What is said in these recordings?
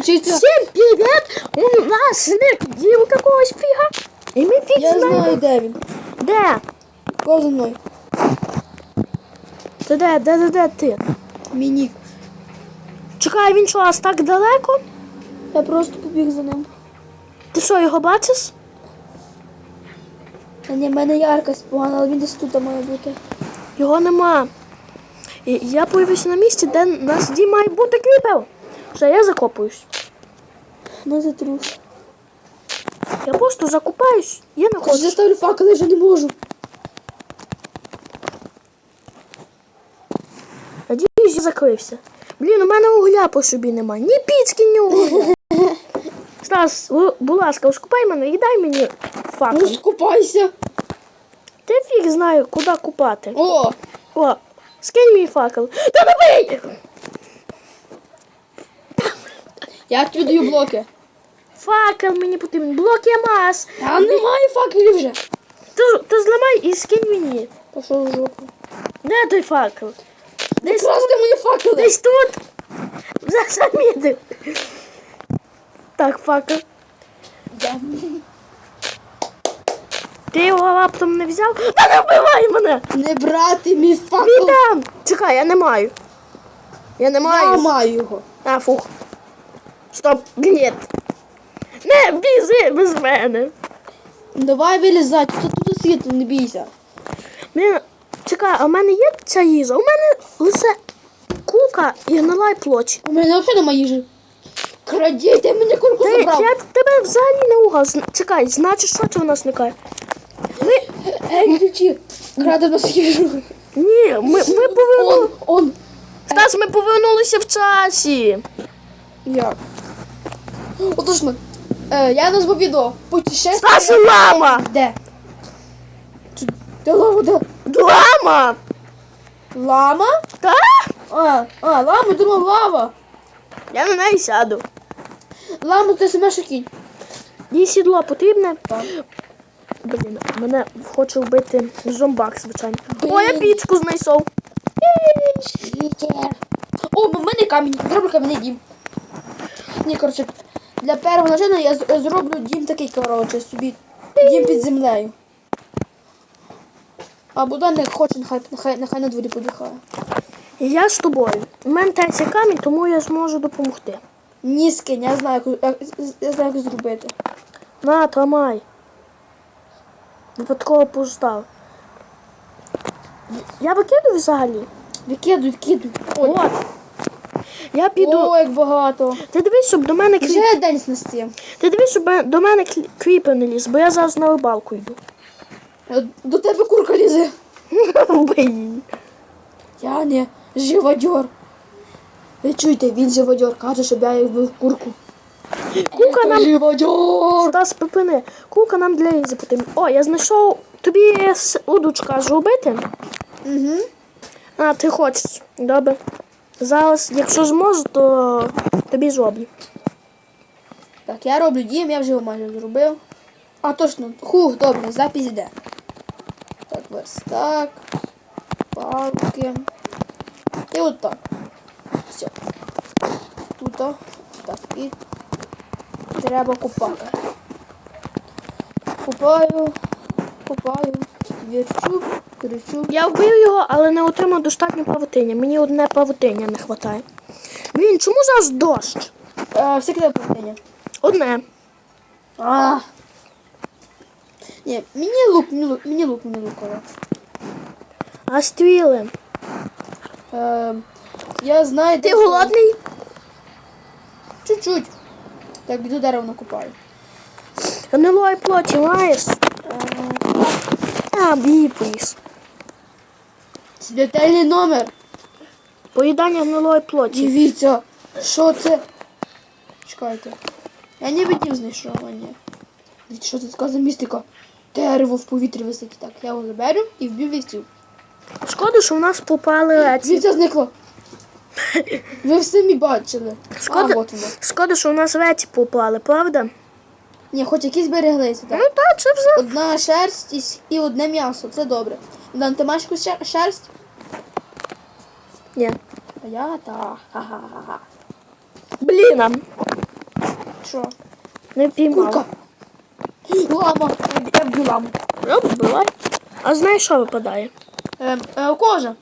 Включиться. Всем привет! У нас снег какогось фіга. І ми фіг Я знаю, де він. Де? Кого за мною? Ти де, де, де, де ти? Мінік. Чекай, він що, аж так далеко? Я просто побіг за ним. Ти що, його бачиш? Та ні, в мене яркость погана, але він десь тут має бути. Його нема. І я появився на місці, де нас дім має бути кріпер. Все, я закопуюсь. Не затрус. Я просто закупаюсь. Я не Хоч хочу. заставлю факел, я вже не можу. Надіюсь, я закрився. Блін, у мене угля по собі нема. Ні піцки, ні угля. Стас, будь ласка, скупай мене і дай мені Ну, факел. скупайся. Ти фіг знаю, куди купати. О, О, скинь мій факел. Та давай! Я тобі даю блоки. Факел мені потрібен. Блок я мас. А немає факелів вже. То, то зламай і скинь мені. Пішов в жопу. Де той факел? Десь тут. Красти мої факели. Десь тут. Замітив. Так, факел. Я. Ти його раптом не взяв? Та не вбивай мене! Не брати мій факел. Віддам! Чекай, я не маю. Я не маю. Я маю його. А, фух. Стоп, ні. Не бізи без мене. Давай вилізай, тут, тут світло, не бійся. Блін, чекай, а в мене є ця їжа? У мене лише кука і гнила плоч. У мене взагалі немає їжі. Крадіть, я мене курку Ти, забрав. я тебе взагалі не угав. Зна- Чекай, значить, що це в нас никає? Ми. Ей, ключі. Краде нас їжу. Ні, ми, ми повернули. Он, он. Стас, ми повернулися в часі. Як? Отож, е, я назву відео. Путешествие. Стас лама! Де? Чи- Де лава, де? Лама! Лама? Та? А, а, лама, думав лава. Я на неї сяду. Лама, ти саме що кінь. Їй сідло потрібне. Так. Блін, мене хоче вбити зомбак, звичайно. О, я пічку знайшов. О, в мене камінь. Зроблю кам'яний дім. Ні, коротше, для першого начала я зроблю дім такий, коротше, собі. Дім під землею. А Богдан не хоче, нехай, нехай, нехай на дворі подихає. Я з тобою. У мене теж є камінь, тому я зможу допомогти. Ні, скинь, я знаю, як, як, я знаю, як зробити. На, тримай. Випадково постав. Я викидаю взагалі. Викидуй, викидуй. От. Я піду. О, як багато. Ти дивись, щоб до мене кріп... вже день снести. Ти дивись, щоб до мене кріпер не ліз, бо я зараз на рибалку йду. До тебе курка лізе. Вбий її. Я не живодьор. Ви чуєте, він живодьор, каже, щоб я вбив курку. Кука нам. Живодьор! Стас, припини. Кука нам для різі потрібна. О, я знайшов тобі удочка зробити. Угу. А, ти хочеш. Добре. Зараз, якщо зможу, то тобі зроблю. Так, я роблю дім, я вже його майже зробив. А точно, хух, добре, запись йде. Так, ось так. Палки. І от так. Все. Тут. Так, і треба купати. Купаю, купаю, вірчу, кричу. Я вбив його, але не отримав достатньо павутиння. Мені одне павутиння не вистачає. Блін, чому зараз дощ? А, все кидаю питання. Одне. А. Ні, мені лук, мені лук, мені лук, мені лук. А стріли. Е, я знаю, Ти де- голодний? Чуть-чуть. Так, іду дерево накопаю. Гнилої плоті маєш? Е, А, бій номер. Поїдання гнилої плоті. Дивіться, що це? Чекайте. Я не видів знайшов. Дивіться, Що це така за містика? Дерево в повітрі висить. Так, я його заберу і вб'ю вівцю. Шкода, що в нас попали ці. Вівця зникла. Ви самі бачили. Шкода, А, от воно. шкода, що в нас веті попали, правда? Ні, хоч якісь береглися, так? Ну так, це все. Одна шерсть і, і одне м'ясо. Це добре. Дан, ти маєш якусь шер- шерсть? Ні. А я та. Ха-ха-ха. Блін. а. Що? Не піймав. Курка. Лама. Я б'ю ламу. Ну, бувай. А знаєш, що випадає? Ем, е, кожа.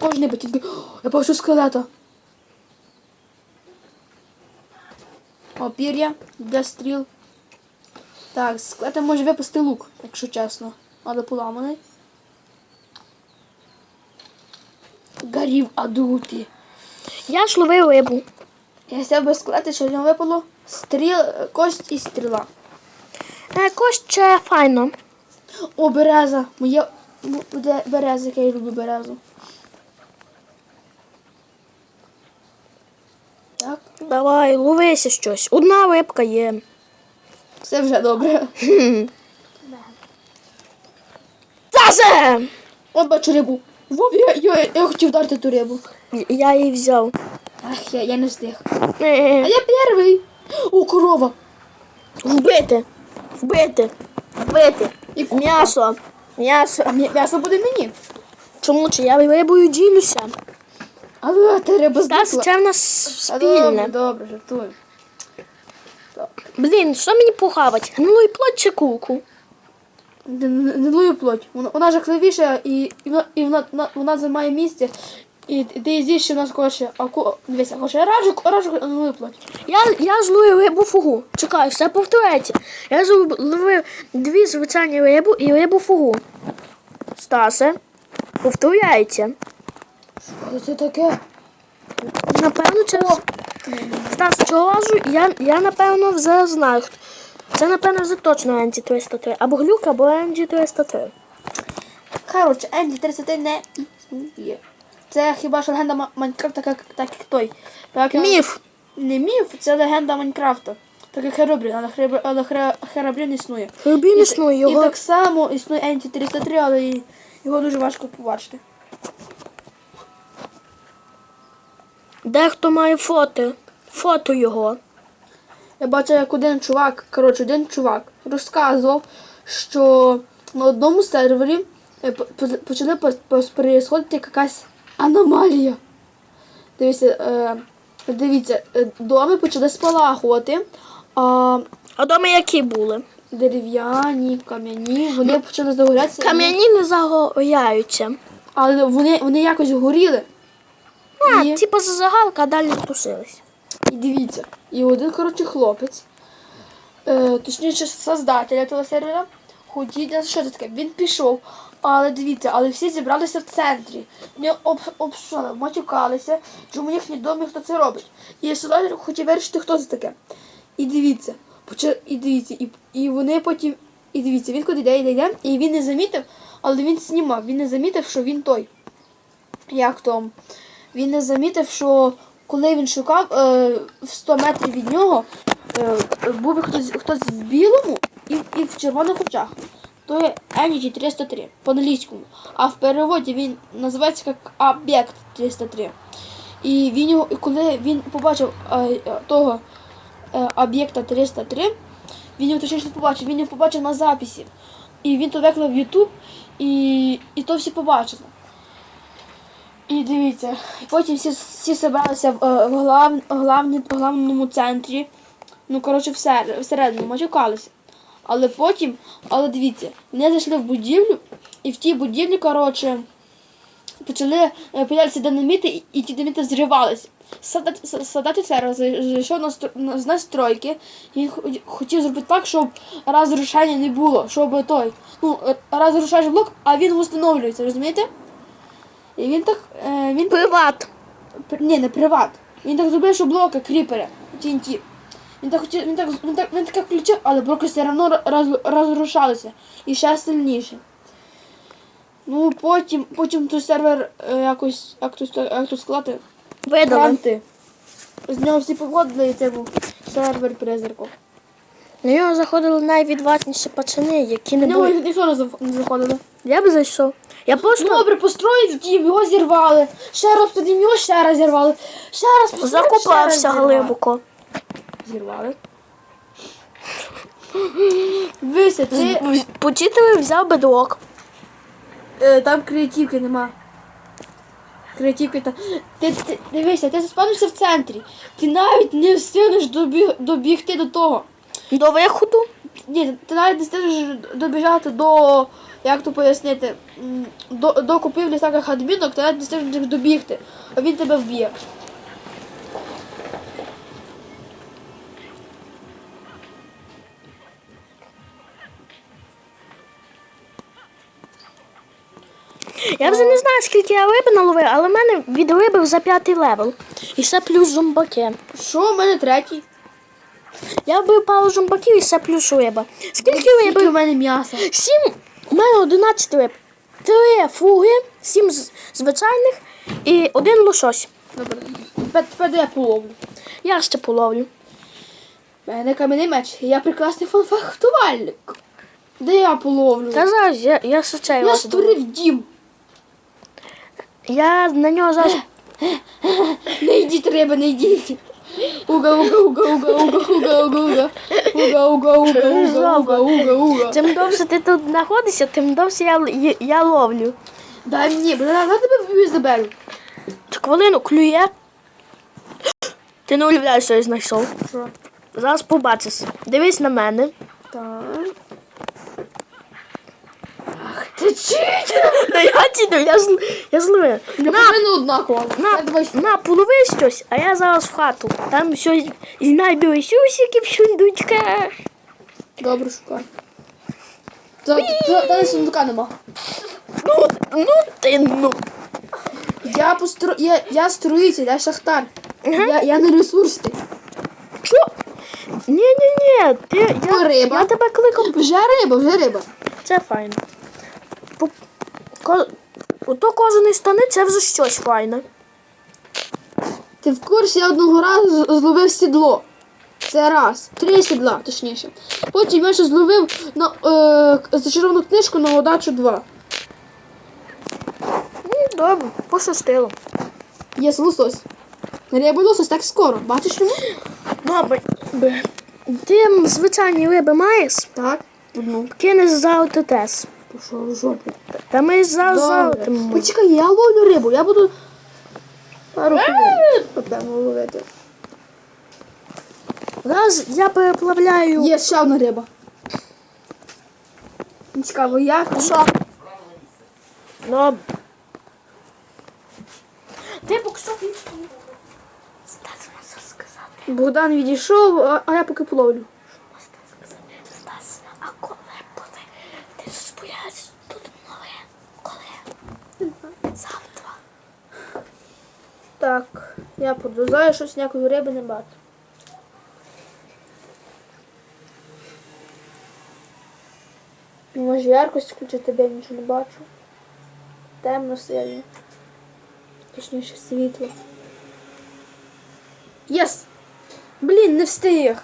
Кожний би тільки. О, Я бачу скелета. О, пір'я для стріл. Так, з скелета може випасти лук, якщо чесно. Але поламаний. Горів адути. Я ж ловив рибу. Я сяв без скелета, що в нього випало стріл, кость і стріла. Е, Кость ще файно. О, береза. Моє м- де береза, яка я люблю березу. Так, Давай, ловися щось. Одна рибка є. Все вже добре. Хм. От бачу рибу. Вов, я, я, я хотів вдарити ту рибу. Я її взяв. Ах, я, я не встиг. А я перший. О, корова. Вбити. Вбити. Вбити. І. М'ясо. М'ясо. А м'я- м'ясо буде мені. Чому чи я рибою ділюся? Але та риба Та здохла. це в нас А, Добре, спільне. добре, жартую. Блін, що мені похавати? Гнилу і плоть чи кулку? Лую плоть. Вона, вона жахливіша і, і, вона, і вона, вона, вона займає місце. І ти її з'їш, що в нас хоче. А ку... дивися, хоче ражу, ражу гнилую плоть. Я, я злую рибу фугу. Чекай, все повторяється. Я зловив дві звичайні рибу і рибу фугу. Стасе, повторяється. Що це таке? Напевно, через. Стас, чого лажу? Я, я напевно вже знаю. Це, напевно, вже точно Енджі 303. Або глюк, або Енджі 303. Коротше, Енді 30 не існує. Це хіба що легенда Майнкрафта, так, так як той. Так, Міф. Не міф, це легенда Майнкрафта. Так як Херобрін, але, Херебр... але Херобрін існує. Хербін існує І його. так само існує Енді 303, але його дуже важко побачити. Дехто має фото. Фото його. Я бачив, як один чувак, коротше, один чувак розказував, що на одному сервері е, по- по- почали происходити якась аномалія. Дивіться, е, дивіться, е, доми почали спалахувати, а А дома які були? дерев'яні, кам'яні, вони почали загорятися. Кам'яні не загоряються. Але вони, вони якось горіли. А, І- типу загалка, а далі тусились. І дивіться, і один, коротше, хлопець, е, точніше, создателя того сервера, хотів, що це таке? Він пішов, але дивіться, але всі зібралися в центрі. Вони об, обшали, матюкалися, чому їхні домі хто це робить. І создатель хотів вирішити, хто це таке. І дивіться, поча- і дивіться, і, і вони потім, і дивіться, він куди йде, йде, йде, і він не замітив, але він знімав, він не замітив, що він той. Як то? Він не замітив, що коли він шукав е, в 100 метрів від нього, е, був хтось, хтось в білому і, і в червоних очах. То є Energy 303 по-англійському. А в переводі він називається як об'єкт 303. І він його, коли він побачив е, того об'єкта 303, він його точніше побачив, він його побачив на записі. І він то виклав в YouTube, і, і то всі побачили. І дивіться, потім всі, всі зібралися в, е, в, глав, главні, в главному центрі. Ну, коротше, всер, всередину матюкалися. Але потім, але дивіться, вони зайшли в будівлю, і в тій будівлі, коротше, почали е, появлятися динаміти, і, ті динаміти зривалися. Солдат, офіцер зайшов з настройки і хотів зробити так, щоб розрушення не було, щоб той, ну, е, розрушаєш блок, а він встановлюється, розумієте? І він так. Е, він Приват. Пр- Ні, не приват. Він так зробив, що блоки кріпери. TNT. Він так хотів, він так, він так, він так включив, але блоки все одно роз, розрушалися. І ще сильніше. Ну, потім, потім той сервер е, якось, як то, як то сказати, Видали. З нього всі погодили, і це був сервер призраку. На нього заходили найвідважніші пацани, які не На нього були. ніхто не не заходили. Я б зайшов. Я просто Добре, построїв дім, його зірвали. Ще раз тоді його ще раз зірвали. Ще раз построїв, ще раз зірвали. глибоко. Зірвали. Дивися, ти... Почитали взяв бедлок. Е, там креативки нема. Креативки та. Ти, ти дивися, ти заспавнишся в центрі. Ти навіть не встигнеш добіг, добігти до того. До виходу. Ні, ти навіть не встигнеш добіжати до. Як то пояснити? До, до купівлі всяких адмінок, навіть не встигнеш добігти, а він тебе вб'є. Я вже не знаю, скільки я риби наловив, але в мене від риби за п'ятий левел. І ще плюс зомбаки. Що в мене третій? Я вбив пару зомбаків і ще плюс риба. Скільки Скільки риби? в мене м'яса? Сім. У мене 11 риб. Три фуги, сім звичайних і один лосось. Добре. Тепер, я половлю. Я ще половлю. У мене кам'яний меч. Я прекрасний фахтувальник. Де я половлю? Та зараз я, я ще я створив дім. Я на нього зараз. Не йдіть, риба, не йдіть. Уга, уга, уга, уга, уга, уга, уга, уга. Уга, уга, уга, уга, уга, уга, уга. Чим довше ти тут знаходишся, тим довше я, я, я ловлю. Дай мені, бо я тебе вб'ю і заберу. Так хвилину клює. Ти не уявляєш, що я знайшов. Що? Зараз побачиш. Дивись на мене. Так. Ти чить! Та я тіду, я, зл... я зловив. Я На, повинна однаково. на, на, полови щось, а я зараз в хату. Там щось з найбільшусики в сундучках. Добре, шукай. Та, та, та сундука нема. Ну, ну ти ну. Я постро... я, я строїтель, я шахтар. Ага. Я, я не ресурсний. Що? Ні-ні-ні, ти, я, Ну, риба. я тебе кликав. Вже риба, вже риба. Це файно. Ото кожані штани це вже щось файне. Ти в курсі я одного разу зловив сідло. Це раз. Три сідла, точніше. Потім я ще зловив на, е, зачаровану книжку на удачу 2. Ну, добре, пощастило. Є лосось. Риба і лосось так скоро. Бачиш чому? Добре. Ти звичайні риби маєш? Так. Одну. Кинеш за Пішов в жопу. Та ми за Добре. Почекай, я ловлю рибу, я буду пару хвилин напевно ловити. Раз я переплавляю. Є ще одна риба. Цікаво, як? Що? Добре. Ти буксов може сказати. Богдан відійшов, а, а я поки половлю. Стас, а коли буде? Ти ж споявся тут нове. Коли? Завтра. Так, я продовжую, щось ніякої риби не бачу. Може яркость включити, бо я нічого не бачу. Темно сильно. Точніше світло. Єс! Блін, не встиг.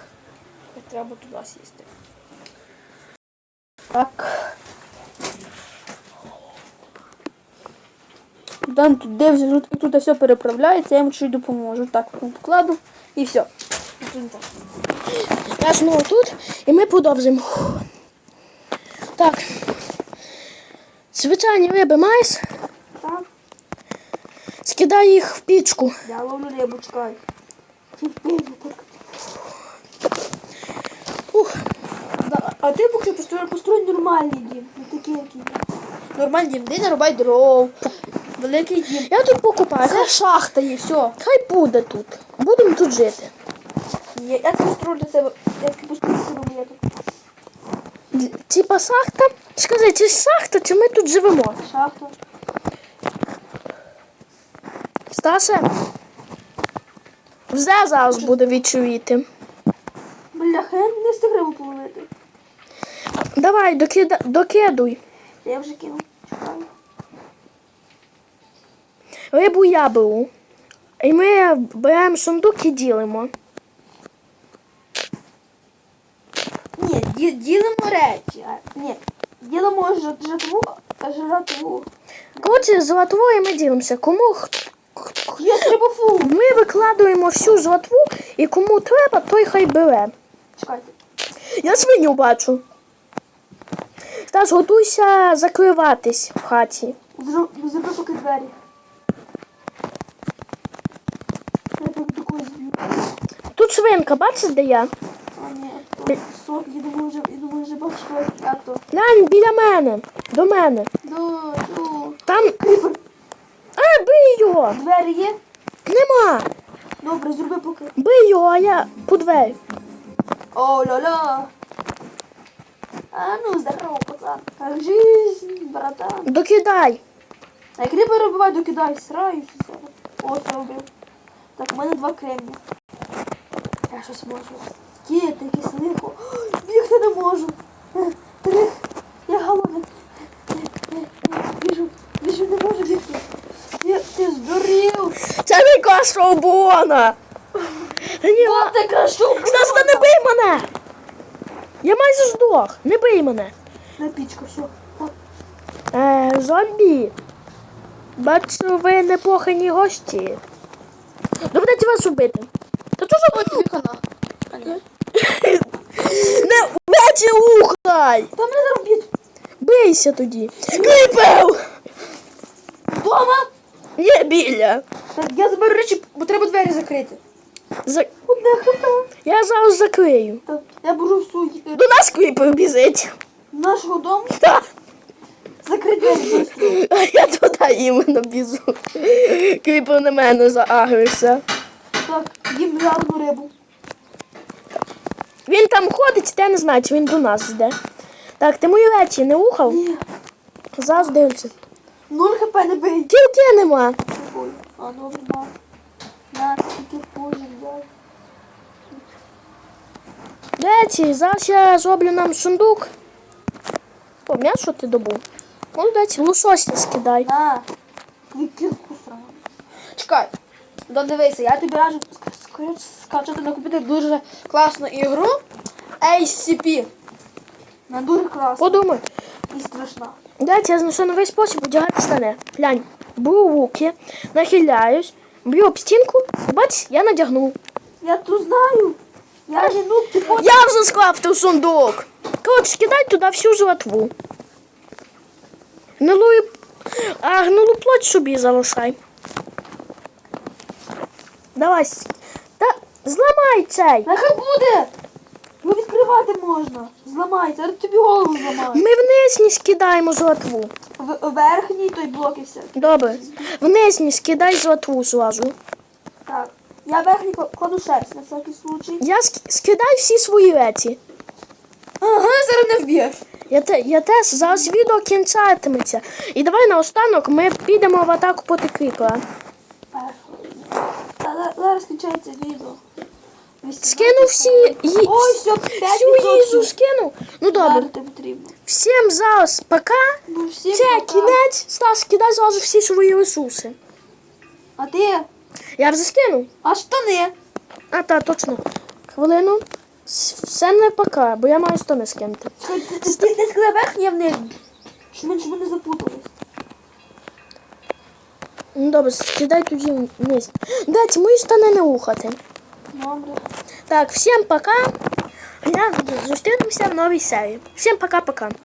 Треба туди сісти. Так. Дан тут дивиться, тут, тут все переправляється, я йому чуть допоможу. Так, покладу і все. Я знову тут і ми продовжимо. Так. Звичайні риби маєш? Так, Скидай їх в пічку. я ловлю рибу, чекай. Ух, Да, а ти поки построй, построй нормальний дім. Не такий, який. Нормальний дім, де нарубай дров. Великий дім. я тут покупаю. Це шахта є, все. Хай буде тут. Будемо тут жити. Я, я це построю для себе. Я построю для себе я тут. Типа шахта. Скажи, це шахта, чи ми тут живемо? Шахта. Стасе. Вже зараз буде відчуїти. Бляха, я не встиг рибу половити. Давай, докида... докидуй. Я вже кинув. Чекай. Рибу я беру. І ми беремо сундук і ділимо. Ні, ді, ділимо речі. Ні, ділимо а жратву. Коротше, латвою ми ділимося. Кому Є рибофу. ми викладуємо всю златву, і кому треба, той хай бере. Чекайте. Я свиню бачу. Стас, готуйся закриватись в хаті. Зро- Зроби поки двері. Свинка, бачиш, де я? А ні, сок, я думаю, вже, я думаю, вже бачиш, що. Глянь, біля мене. До мене. Ну, ну. Там. А, бий його! Двері є? Нема! Добре, зроби поки. Бий його, а я по двері. О, ля-ля. А ну, здорово, пацан. Как жизнь, братан. Докидай. А як риби розбивай, докидай, сраюсь. все. О, зробив. Так, у мене два кремні. Я щось можу. Кіти, якісь лихо. Бігти не можу. Трих. Я голодний. Біжу, біжу, не можу бігти. Ти, ти здурів. Це не каша обона. Ні, О, ти краще Стас, та не бий мене! Я майже здох. Не бий мене. На пічку, все. Е, зомбі. Бачу, ви непохані гості. Доведеться вас убити. Та що ж ви хана. Не вечі ухай! Та мене зараз б'ють. Бийся тоді. Кріпив! Дома? Є біля. Так, я заберу речі, бо треба двері закрити. За... Одне хп. Я зараз закрию. Так, я беру всю е, До нас кріпив біжить. нашого дому. Та. Закрити двері швидко. А я туди іменно біжу. Кріпив на мене заагрився. Так, їм жарну рибу. Він там ходить, я не знаю, чи він до нас йде. Так, ти мої речі не ухав? Ні. Зараз дивимося. Нуль хп не бий. Кілки нема. Ой, а добре. На, дай. Речі, зараз я зроблю нам сундук. О, м'ясо ти добув. Молодець, лосося скидай. На. Кирку срану. Чекай. Да дивися, я тобі раджу скоріше скачати на комп'ютер дуже класну ігру. ACP. Вона дуже класна Подумай. і страшна. Дайте я знайшов новий спосіб одягати штани. Глянь, беру руки, нахиляюсь, б'ю об стінку, і бач, я надягнув. Я то знаю. Я же ну ти хочеш. Я вже склав сундук. Коротше, кидай туди всю жратву. Гнилую, а гнилу плоть собі залишай. Давай. Зламай цей. Нехай буде! Його відкривати можна. Зламається, я тобі голову зламаю. Ми вниз не скидаємо златву. В верхній той блок і все. Добре. Вниз не скидай златву зразу. Так. Я верхній кла- кладу шерсть на всякий случай. Я ск- скидай всі свої речі. Ага, зараз не вб'єш. Я, те, я теж зараз відео кінчатиметься. І давай наостанок ми підемо в атаку проти кріпера. Та зараз скінчається відео. Скину всі ї... Ой, все, 5 всю їжу скину. Ну добре. Всім зараз пока. Ну, всім Це пока. кінець. Стас, кидай зразу всі свої ресурси. А ти? Я вже скинув. А штани? А, та, точно. Хвилину. Все не пока, бо я маю штани скинути. Ти, ти, ти, ти сказав верхній, а в нижній. Щоб ми, щоб ми не запутались. Ну добре, скидай тоді вниз. Дайте, мої штани не ухати. Так, всім пока. Зустрінемося в новій серії. Всім пока-пока.